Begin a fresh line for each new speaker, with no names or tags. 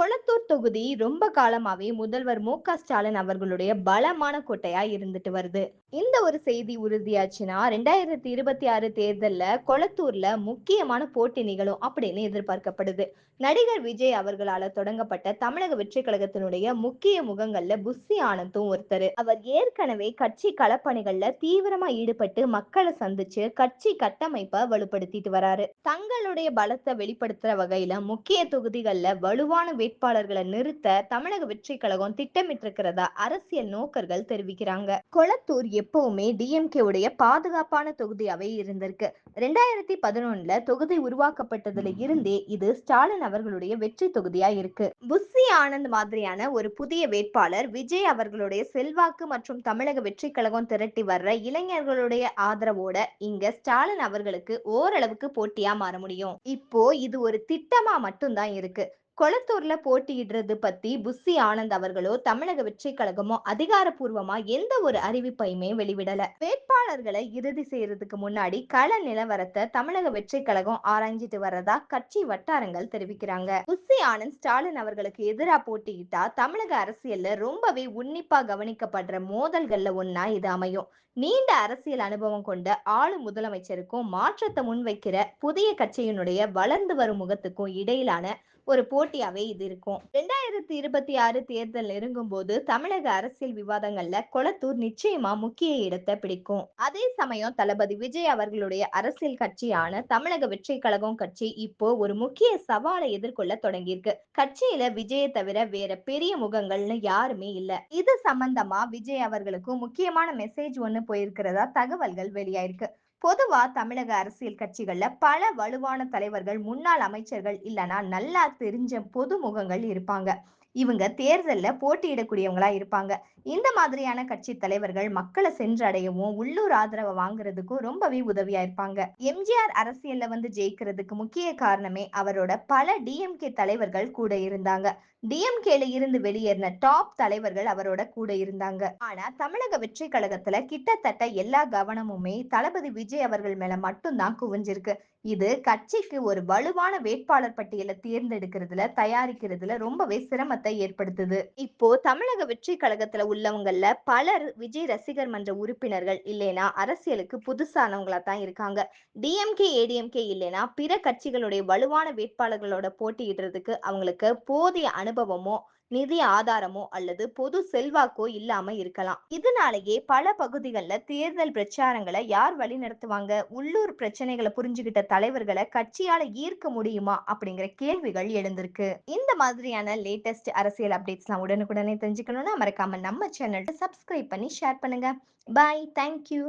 கொளத்தூர் தொகுதி ரொம்ப காலமாவே முதல்வர் மு ஸ்டாலின் அவர்களுடைய பலமான கோட்டையா இருந்துட்டு வருது. இந்த ஒரு செய்தி உறுதியாச்சுன்னா ரெண்டாயிரத்தி இருபத்தி ஆறு தேர்தல்ல கொளத்தூர்ல முக்கியமான போட்டி நிகழும் அப்படின்னு எதிர்பார்க்கப்படுது. நடிகர் விஜய் அவர்களால தொடங்கப்பட்ட தமிழக வெற்றி கழகத்தினுடைய முக்கிய முகங்கள்ல புஸ்ஸி ஆனந்தும் ஒருத்தர். அவர் ஏற்கனவே கட்சி களப்பணிகள்ல தீவிரமா ஈடுபட்டு மக்களை சந்திச்சு கட்சி கட்டமைப்பை வலுப்படுத்திட்டு வராரு. தங்களுடைய பலத்தை வெளிப்படுத்துற வகையில முக்கிய தொகுதிகள்ல வலுவான வேட்பாளர்களை நிறுத்த தமிழக வெற்றி கழகம் திட்டமிட்டிருக்கிறதா அரசியல் நோக்கர்கள் தெரிவிக்கிறாங்க. கொளத்தூர் எப்பவுமே டிஎம்கே உடைய பாதுகாப்பான தொகுதியாவே இருந்திருக்கு. ரெண்டாயிரத்தி பதினொன்னுல தொகுதி உருவாக்கப்பட்டதுல இருந்தே இது ஸ்டாலின் அவர்களுடைய வெற்றி தொகுதியா இருக்கு. புஸ்ஸி ஆனந்த் மாதிரியான ஒரு புதிய வேட்பாளர் விஜய் அவர்களுடைய செல்வாக்கு மற்றும் தமிழக வெற்றி கழகம் திரட்டி வர்ற இளைஞர்களுடைய ஆதரவோட இங்க ஸ்டாலின் அவர்களுக்கு ஓரளவுக்கு போட்டியா மாற முடியும். இப்போ இது ஒரு திட்டமா மட்டும்தான் இருக்கு. கொளத்தூர்ல போட்டியிடுறது பத்தி புஸ்ஸி ஆனந்த் அவர்களோ தமிழக வெற்றி கழகமோ அதிகாரப்பூர்வமா எந்த ஒரு அறிவிப்பையுமே வெளிவிடல. வேட்பாளர்களை இறுதி செய்யறதுக்கு முன்னாடி கள நிலவரத்தை தமிழக வெற்றி கழகம் ஆராய்ஞ்சிட்டு வர்றதா கட்சி வட்டாரங்கள் தெரிவிக்கிறாங்க. புஸ்ஸி ஆனந்த் ஸ்டாலின் அவர்களுக்கு எதிரா போட்டியிட்டா தமிழக அரசியல்ல ரொம்பவே உன்னிப்பா கவனிக்கப்படுற மோதல்கள்ல ஒன்னா இது அமையும். நீண்ட அரசியல் அனுபவம் கொண்ட ஆளும் முதலமைச்சருக்கும் மாற்றத்தை முன்வைக்கிற புதிய கட்சியினுடைய வளர்ந்து வரும் முகத்துக்கும் இடையிலான ஒரு போட்டி போட்டியாவே இது இருக்கும். ரெண்டாயிரத்தி இருபத்தி ஆறு தேர்தல் நெருங்கும் போது தமிழக அரசியல் விவாதங்கள்ல கொளத்தூர் நிச்சயமா முக்கிய இடத்தை பிடிக்கும். அதே சமயம் தளபதி விஜய் அவர்களுடைய அரசியல் கட்சியான தமிழக வெற்றி கழகம் கட்சி இப்போ ஒரு முக்கிய சவாலை எதிர்கொள்ள தொடங்கியிருக்கு. கட்சியில விஜயை தவிர வேற பெரிய முகங்கள்னு யாருமே இல்ல. இது சம்பந்தமா விஜய் அவர்களுக்கும் முக்கியமான மெசேஜ் ஒண்ணு போயிருக்கிறதா தகவல்கள் வெளியாயிருக்கு. பொதுவா தமிழக அரசியல் கட்சிகள்ல பல வலுவான தலைவர்கள் முன்னாள் அமைச்சர்கள் இல்லைன்னா நல்லா தெரிஞ்ச பொது முகங்கள் இருப்பாங்க. இவங்க தேர்தல்ல போட்டியிடக்கூடியவங்களா இருப்பாங்க. இந்த மாதிரியான கட்சி தலைவர்கள் மக்களை சென்றடையவும் உள்ளூர் ஆதரவை வாங்குறதுக்கும் ரொம்பவே உதவியா இருப்பாங்க. எம்ஜிஆர் அரசியல்ல வந்து ஜெயிக்கிறதுக்கு முக்கிய காரணமே அவரோட பல டிஎம்கே தலைவர்கள் கூட இருந்தாங்க. டிஎம்கேல இருந்து வெளியேறின டாப் தலைவர்கள் அவரோட கூட இருந்தாங்க. ஆனா தமிழக வெற்றி கழகத்துல கிட்டத்தட்ட எல்லா கவனமுமே தளபதி விஜய் அவர்கள் மேல மட்டும்தான் குவிஞ்சிருக்கு. இது கட்சிக்கு ஒரு வலுவான வேட்பாளர் பட்டியலை தேர்ந்தெடுக்கிறதுல தயாரிக்கிறதுல ரொம்பவே சிரமத்தை ஏற்படுத்துது. இப்போ தமிழக வெற்றி கழகத்துல உள்ளவங்கல்ல பலர் விஜய் ரசிகர் மன்ற உறுப்பினர்கள் இல்லைனா அரசியலுக்கு புதுசானவங்களா தான் இருக்காங்க. டிஎம்கே ஏடிஎம்கே இல்லைனா பிற கட்சிகளுடைய வலுவான வேட்பாளர்களோட போட்டியிடுறதுக்கு அவங்களுக்கு போதிய அனுபவமோ நிதி ஆதாரமோ அல்லது பொது செல்வாக்கோ இல்லாம இருக்கலாம். இதனாலேயே பல பகுதிகளில் தேர்தல் பிரச்சாரங்களை யார் வழி நடத்துவாங்க உள்ளூர் பிரச்சனைகளை புரிஞ்சுக்கிட்ட தலைவர்களை கட்சியால ஈர்க்க முடியுமா? அப்படிங்கிற கேள்விகள் எழுந்திருக்கு. இந்த மாதிரியான லேட்டஸ்ட் அரசியல் அப்டேட்ஸ்லாம் உடனுக்குடனே தெரிஞ்சுக்கணும்னா மறக்காம நம்ம சேனல்கிட்ட சப்ஸ்கிரைப் பண்ணி ஷேர் பண்ணுங்க. Bye thank you